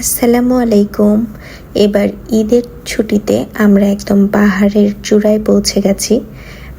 আসসালামু আলাইকুম। এবার ঈদের ছুটিতে আমরা একদম পাহাড়ের চূড়ায় পৌঁছে গেছি।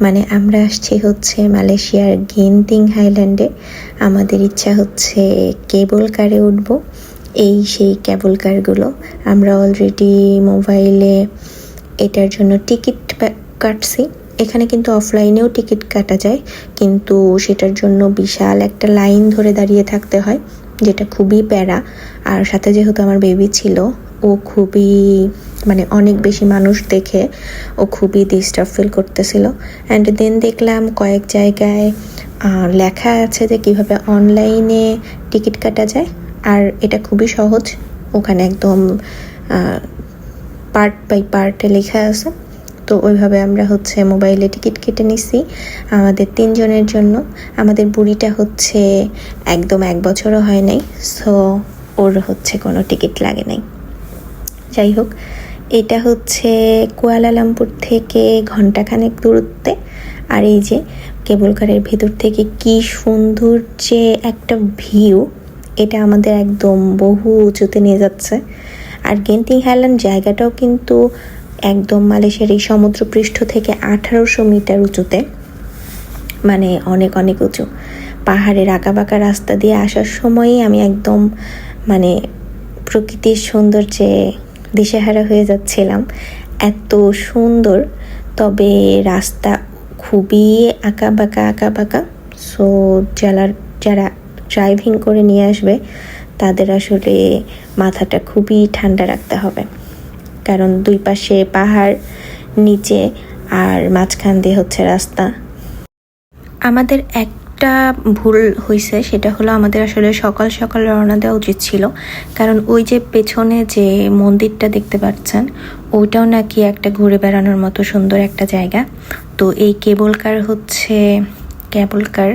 মানে আমরা আসছি হচ্ছে মালয়েশিয়ার গেন্টিং হাইল্যান্ডে। আমাদের ইচ্ছা হচ্ছে কেবল কারে উঠবো। এই সেই কেবল কারগুলো। আমরা অলরেডি মোবাইলে এটার জন্য টিকিট কাটছি। এখানে কিন্তু অফলাইনেও টিকিট কাটা যায়। কিন্তু সেটার জন্য বিশাল একটা লাইন ধরে দাঁড়িয়ে থাকতে হয়। যেটা খুবই প্যারা। আর সাথে যেহেতু আমার বেবি ছিল, ও খুবই মানে অনেক বেশি মানুষ দেখে ও খুবই ডিস্টার্ব ফিল করতেছিল। অ্যান্ড দেন দেখলাম কয়েক জায়গায় লেখা আছে যে কীভাবে অনলাইনে টিকিট কাটা যায়। আর এটা খুবই সহজ, ওখানে একদম পার্ট বাই পার্টে লেখা আছে। তো ওইভাবে আমরা হচ্ছে মোবাইলে টিকিট কেটে নিছি। আমাদের তিনজনের জন্য। আমাদের বুড়িটা হচ্ছে একদম এক বছরও হয় নাই, সো ওর হচ্ছে কোনো টিকিট লাগে নাই। যাই হোক, এটা হচ্ছে কুয়ালালামপুর থেকে ঘন্টাখানেক দূরত্বে। আর এই যে কেবল কারের ভেতর থেকে কি সুন্দর যে একটা ভিউ, এটা আমাদের একদম বহু উঁচুতে নিয়ে যাচ্ছে। আর গেন্টিং হাইল্যান্ড জায়গাটাও কিন্তু একদম মালয়েশিয়ার এই সমুদ্রপৃষ্ঠ থেকে আঠারোশো মিটার উঁচুতে মানে অনেক অনেক উঁচু। পাহাড়ের আঁকাবাঁকা রাস্তা দিয়ে আসার সময়ই আমি একদম মানে প্রকৃতির সৌন্দর্যে দিশেহারা হয়ে যাচ্ছিলাম। এত সুন্দর, তবে রাস্তা খুবই আঁকাবাঁকা আঁকাবাঁকা। সো যারা যারা ড্রাইভিং করে নিয়ে আসবে, তাদের আসলে মাথাটা খুবই ঠান্ডা রাখতে হবে। কারণ দুই পাশে পাহাড় নিচে আর মাঝখান দিয়ে হচ্ছে রাস্তা। আমাদের একটা ভুল হয়েছে সেটা হলো আমাদের আসলে সকাল সকাল রওনা দেওয়া উচিত ছিল। কারণ ওই যে পেছনে যে মন্দিরটা দেখতে পাচ্ছেন, ওইটাও নাকি একটা ঘুরে বেড়ানোর মতো সুন্দর একটা জায়গা। তো এই কেবল কার হচ্ছে কেবল কার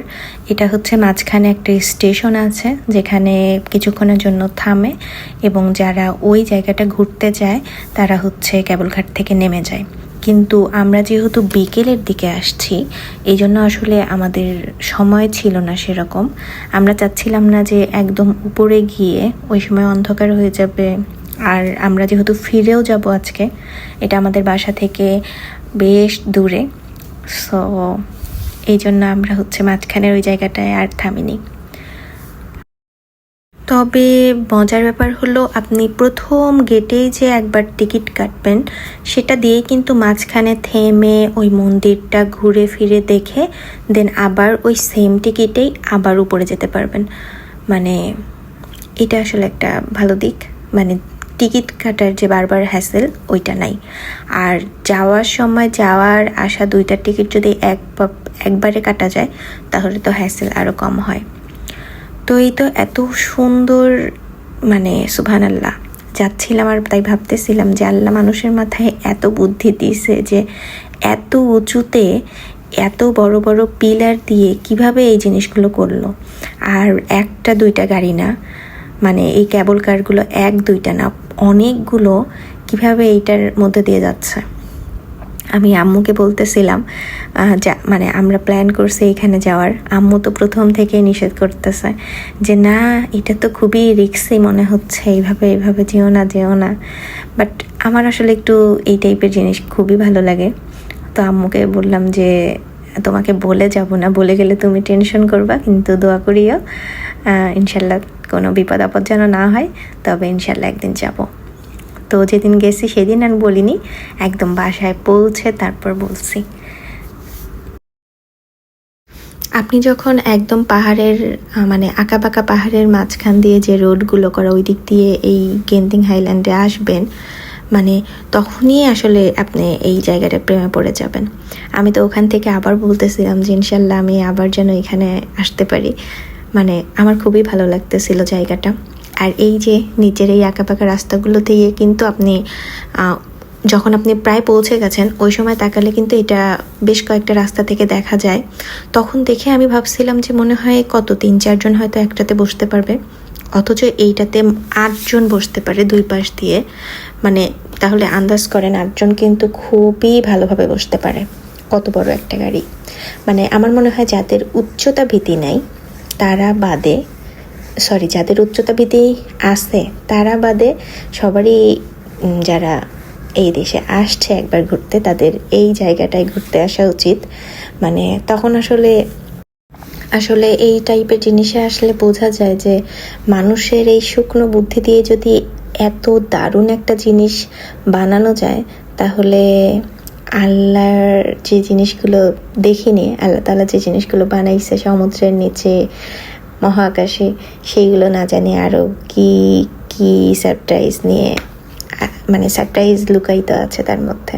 এটা হচ্ছে মাঝখানে একটা স্টেশন আছে, যেখানে কিছুক্ষণের জন্য থামে এবং যারা ওই জায়গাটা ঘুরতে যায়, তারা হচ্ছে কেবল ঘাট থেকে নেমে যায়। কিন্তু আমরা যেহেতু বিকেলের দিকে আসছি এই জন্য আসলে আমাদের সময় ছিল না সেরকম। আমরা চাচ্ছিলাম না যে একদম উপরে গিয়ে ওই সময় অন্ধকার হয়ে যাবে। আর আমরা যেহেতু ফিরেও যাব আজকে, এটা আমাদের বাসা থেকে বেশ দূরে। সো এই জন্য আমরা হচ্ছে মাঝখানের ওই জায়গাটায় আর থামিনি। তবে মজার ব্যাপার হলো, আপনি প্রথম গেটেই যে একবার টিকিট কাটবেন, সেটা দিয়ে কিন্তু মাঝখানে থেমে ওই মন্দিরটা ঘুরে ফিরে দেখে, দেন আবার ওই সেম টিকিটেই আবার উপরে যেতে পারবেন। মানে এটা আসলে একটা ভালো দিক। মানে টিকিট কাটার যে বারবার হ্যাসেল ওইটা নাই। আর যাওয়ার সময় যাওয়ার আসা দুইটার টিকিট যদি এক একবারে কাটা যায়, তাহলে তো হ্যাসেল আরও কম হয়। তো এই তো এত সুন্দর মানে সুবহান আল্লাহ যাচ্ছিলাম আর তাই ভাবতেছিলাম যে আল্লাহ মানুষের মাথায় এত বুদ্ধি দিয়েছে যে এত উঁচুতে এত বড় বড় পিলার দিয়ে কীভাবে এই জিনিসগুলো করল। আর একটা দুইটা গাড়ি না মানে এই ক্যাবল কারগুলো এক, দুইটা না, অনেকগুলো কীভাবে এইটার মধ্যে দিয়ে যাচ্ছে? আমি আম্মুকে বলতেছিলাম যা মানে আমরা প্ল্যান করছি এখানে যাওয়ার। আম্মু তো প্রথম থেকেই নিষেধ করতেছে যে, না, এটা তো খুবই রিক্সি মনে হচ্ছে, এইভাবে এইভাবে যেও না যেও না। বাট আমার আসলে একটু এই টাইপের জিনিস খুবই ভালো লাগে। তো আম্মুকে বললাম যে তোমাকে বলে যাব না। বলে গেলে তুমি টেনশন করবা, কিন্তু দোয়া করিও। ইনশাল্লাহ কোনো বিপদ আপদ যেন না হয়, তবে ইনশাল্লাহ একদিন যাব। তো যেদিন গেছি সেদিন আর বলিনি, একদম বাসায় পৌঁছে তারপর বলছি। আপনি যখন একদম পাহাড়ের মানে আঁকাবাঁকা পাহাড়ের মাঝখান দিয়ে যে রোডগুলো করা ওই দিক দিয়ে এই গেন্দিং হাইল্যান্ডে আসবেন মানে তখনই আসলে আপনি এই জায়গাটা প্রেমে পড়ে যাবেন। আমি তো ওখান থেকে আবার বলতেছিলাম যে ইনশাল্লাহ আমি আবার যেন এখানে আসতে পারি। মানে আমার খুবই ভালো লাগতেছিল জায়গাটা। আর এই যে নিচের এই আঁকাবাঁকা রাস্তাগুলো দিয়ে কিন্তু আপনি যখন আপনি প্রায় পৌঁছে গেছেন, ওই সময় তাকালে কিন্তু এটা বেশ কয়েকটা রাস্তা থেকে দেখা যায়। তখন দেখে আমি ভাবছিলাম যে মনে হয় কত তিন চারজন হয়তো একটাতে বসতে পারবে। অথচ এইটাতে আটজন বসতে পারে দুই পাশ দিয়ে। মানে তাহলে আন্দাজ করেন আটজন কিন্তু খুবই ভালোভাবে বসতে পারে। কত বড় একটা গাড়ি। মানে আমার মনে হয় যাদের উচ্চতা ভীতি নাই, তারা বাদে সরি যাদের উচ্চতা বিধি আছে, তারা বাদে সবারই যারা এই দেশে আসছে একবার ঘুরতে, তাদের এই জায়গাটায় ঘুরতে আসা উচিত। মানে তখন আসলে আসলে এই টাইপের জিনিসে আসলে বোঝা যায় যে মানুষের এই শুকনো বুদ্ধি দিয়ে যদি এত দারুণ একটা জিনিস বানানো যায়, তাহলে আল্লাহর যে জিনিসগুলো দেখিনি আল্লাহ তালা যে জিনিসগুলো বানাইছে সমুদ্রের নিচে, মহাকাশে, সেইগুলো না জানি আরও কি কি সারপ্রাইজ নিয়ে মানে সারপ্রাইজ লুকায়িত আছে তার মধ্যে।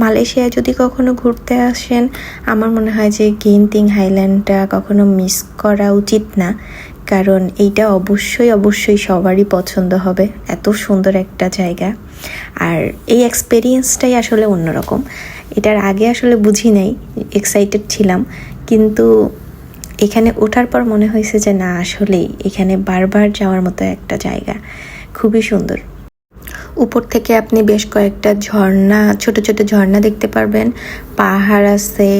মালয়েশিয়ায় যদি কখনো ঘুরতে আসেন, আমার মনে হয় যে গেন্টিং হাইল্যান্ডটা কখনো মিস করা উচিত না। কারণ এইটা অবশ্যই অবশ্যই সবারই পছন্দ হবে। এত সুন্দর একটা জায়গা। আর এই এক্সপেরিয়েন্সটাই আসলে অন্যরকম। এটার আগে আসলে বুঝি নাই এক্সাইটেড ছিলাম। কিন্তু এখানে ওঠার পর মনে হয়েছে যে না, আসলেই এখানে বারবার যাওয়ার মতো একটা জায়গা। খুবই সুন্দর। উপর থেকে আপনি বেশ কয়েকটা ঝর্ণা, ছোট ছোট ঝর্ণা দেখতে পারবেন। পাহাড় আছে,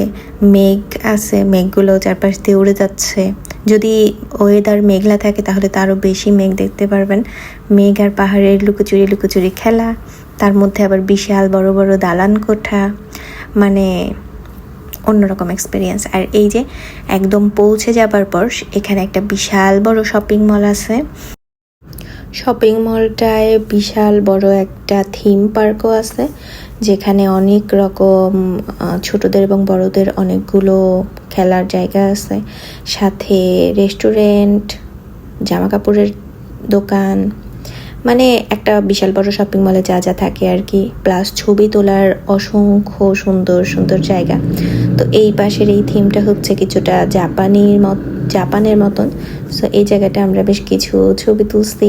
মেঘ আছে, মেঘগুলো চারপাশ দিয়ে উড়ে যাচ্ছে। যদি ওয়েদার মেঘলা থাকে তাহলে তো বেশি মেঘ দেখতে পারবেন। মেঘ আর পাহাড়ের লুকোচুরি লুকোচুরি খেলা, তার মধ্যে আবার বিশাল বড় বড় দালান কোঠা মানে অন্যরকম এক্সপিরিয়েন্স আর এই যে একদম পৌঁছে যাবার পর এখানে একটা বিশাল বড় শপিং মল আছে। শপিং মলটায় বিশাল বড় একটা থিম পার্কও আছে, যেখানে অনেক রকম ছোটদের এবং বড়দের অনেকগুলো খেলার জায়গা আছে। সাথে রেস্টুরেন্ট জামা কাপড়ের দোকান মানে একটা বিশাল বড় শপিং মলে যা যা থাকে আর কি প্লাস ছবি তোলার অসংখ্য সুন্দর সুন্দর জায়গা। তো এই পাশের এই থিমটা হচ্ছে কিছুটা জাপানির মত, জাপানের মতন। সো এই জায়গাটা আমরা বেশ কিছু ছবি তুলছি।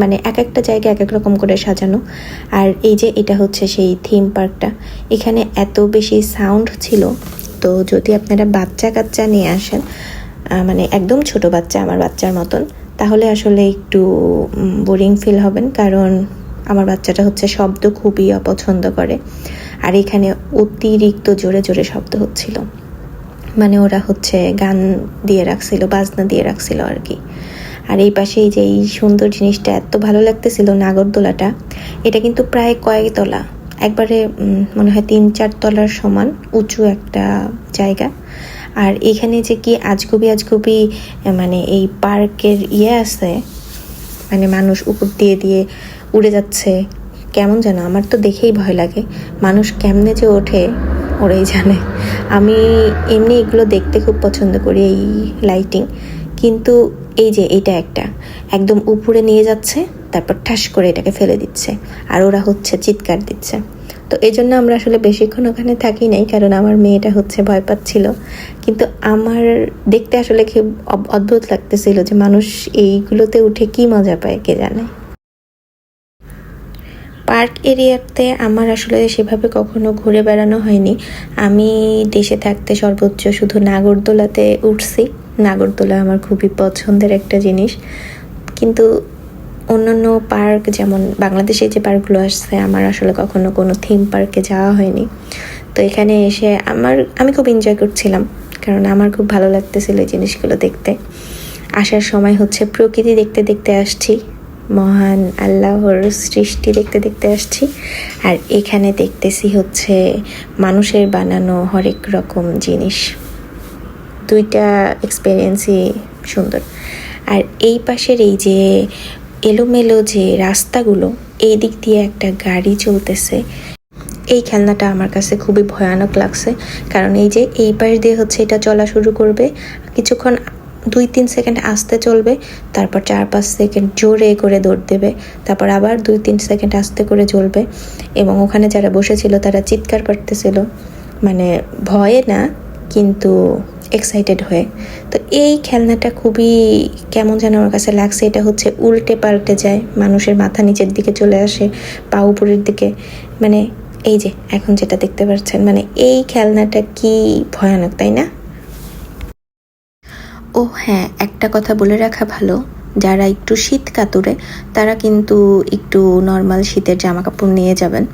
মানে এক একটা জায়গা এক এক রকম করে সাজানো। আর এই যে এটা হচ্ছে সেই থিম পার্কটা এখানে এত বেশি সাউন্ড ছিল। তো যদি আপনারা বাচ্চা কাচ্চা নিয়ে আসেন মানে একদম ছোট বাচ্চা, আমার বাচ্চার মতন, তাহলে আসলে একটু বোরিং ফিল হবেন। কারণ আমার বাচ্চাটা হচ্ছে শব্দ খুবই অপছন্দ করে। আর এখানে অতিরিক্ত জোরে জোরে শব্দ হচ্ছিল। মানে ওরা হচ্ছে গান দিয়ে রাখছিল, বাজনা দিয়ে রাখছিল আর কি আর এই পাশে এই যে এই সুন্দর জিনিসটা এত ভালো লাগতেছিল নাগরদোলাটা, এটা কিন্তু প্রায় কয়েকতলা একবারে মনে হয় তিন চার তলার সমান, উঁচু একটা জায়গা। আর এখানে যে কি আজগুবি আজগুবি মানে এই পার্কের ইয়ে আছে মানে মানুষ উপর দিয়ে দিয়ে উড়ে যাচ্ছে, কেমন যেন, আমার তো দেখেই ভয় লাগে। মানুষ কেমনে যে ওঠে ওরাই জানে। আমি এমনি এগুলো দেখতে খুব পছন্দ করি এই লাইটিং কিন্তু এই যে এটা একটা, একদম উপরে নিয়ে যাচ্ছে, তারপর ঠাস করে এটাকে ফেলে দিচ্ছে, আর ওরা হচ্ছে চিৎকার দিচ্ছে। তো এই জন্য আমরা আসলে বেশিক্ষণ ওখানে থাকি নাই, কারণ আমার মেয়েটা হচ্ছে ভয় পাচ্ছিল। কিন্তু আমার দেখতে আসলে খুব অদ্ভুত লাগতেছিল যে মানুষ এইগুলোতে উঠে কি মজা পায়, কে জানে? পার্ক এরিয়াতে আমার আসলে সেভাবে কখনো ঘুরে বেড়ানো হয়নি। আমি দেশে থাকতে সর্বোচ্চ শুধু নাগরদোলাতে উঠছি। নাগরদোলা আমার খুবই পছন্দের একটা জিনিস। কিন্তু অন্যান্য পার্ক যেমন বাংলাদেশে যে পার্কগুলো আসছে, আমার আসলে কখনো কোনো থিম পার্কে যাওয়া হয়নি। তো এখানে এসে আমার, আমি খুব এনজয় করছিলাম। কারণ আমার খুব ভালো লাগতেছিল এই জিনিসগুলো দেখতে। আসার সময় হচ্ছে প্রকৃতি দেখতে দেখতে আসছি। মহান আল্লাহর সৃষ্টি দেখতে দেখতে আসছি। আর এখানে দেখতেছি হচ্ছে মানুষের বানানো হরেক রকম জিনিস। দুইটা এক্সপিরিয়েন্সই সুন্দর। আর এই পাশের এই যে এলোমেলো যে রাস্তাগুলো, এই দিক দিয়ে একটা গাড়ি চলতেছে। এই খেলনাটা আমার কাছে খুবই ভয়ানক লাগছে। কারণ এই যে এই পাশ দিয়ে হচ্ছে এটা চলা শুরু করবে, কিছুক্ষণ দুই তিন সেকেন্ড আস্তে চলবে, তারপর চার পাঁচ সেকেন্ড জোরে করে দৌড় দেবে, তারপর আবার দুই তিন সেকেন্ড আস্তে করে চলবে এবং ওখানে যারা বসেছিল তারা চিৎকার করতেছিল মানে ভয়ে না, কিন্তু এক্সাইটেড হয়ে। তো এই খেলনাটা খুবই কেমন যেন আমার কাছে লাগছে, এটা হচ্ছে উল্টে পাল্টে যায়, মানুষের মাথা নিচের দিকে চলে আসে, পা উপরের দিকে মানে এই যে, এখন যেটা দেখতে পাচ্ছেন মানে এই খেলনাটা কি ভয়ানক, তাই না? ও হ্যাঁ একটা কথা বলে রাখা ভালো। যারা একটু শীত কাতুরে, তারা কিন্তু একটু নর্মাল শীতের জামা কাপড় নিয়ে যাবেন।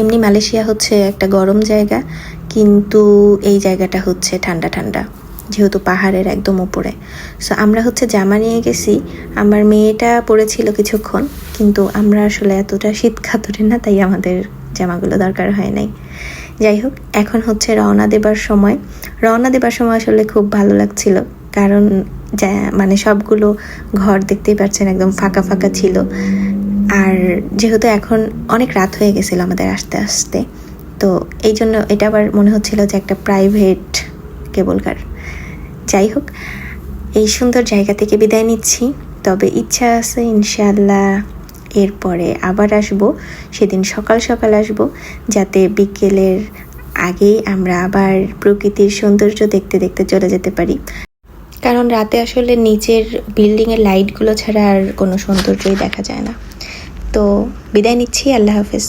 এমনি মালয়েশিয়া হচ্ছে একটা গরম জায়গা, কিন্তু এই জায়গাটা হচ্ছে ঠান্ডা ঠান্ডা, যেহেতু পাহাড়ের একদম উপরে। সো আমরা হচ্ছে জামা নিয়ে গেছি। আমার মেয়েটা পরেছিল কিছুক্ষণ, কিন্তু আমরা আসলে এতটা শীত খাতুরে না, তাই আমাদের জামাগুলো দরকার হয় নাই। যাই হোক, এখন হচ্ছে রওনা দেবার সময়। রওনা দেবার সময় আসলে খুব ভালো লাগছিল, কারণ যা মানে সবগুলো ঘর দেখতেই পাচ্ছেন একদম ফাঁকা ফাঁকা ছিল। আর যেহেতু এখন অনেক রাত হয়ে গেছিল আমাদের আস্তে আস্তে, তো এই জন্য এটা আবার মনে হচ্ছিল যে একটা প্রাইভেট কেবল কার যাই হোক, এই সুন্দর জায়গা থেকে বিদায় নিচ্ছি, তবে ইচ্ছা আছে ইনশাল্লাহ এরপরে আবার আসব, সেদিন সকাল সকাল আসব, যাতে বিকেলের আগেই আমরা আবার প্রকৃতির সৌন্দর্য দেখতে দেখতে চলে যেতে পারি। কারণ রাতে আসলে নিচের বিল্ডিংয়ের লাইটগুলো ছাড়া আর কোনো সৌন্দর্যই দেখা যায় না। তো বিদায় নিচ্ছি, আল্লাহ হাফেজ।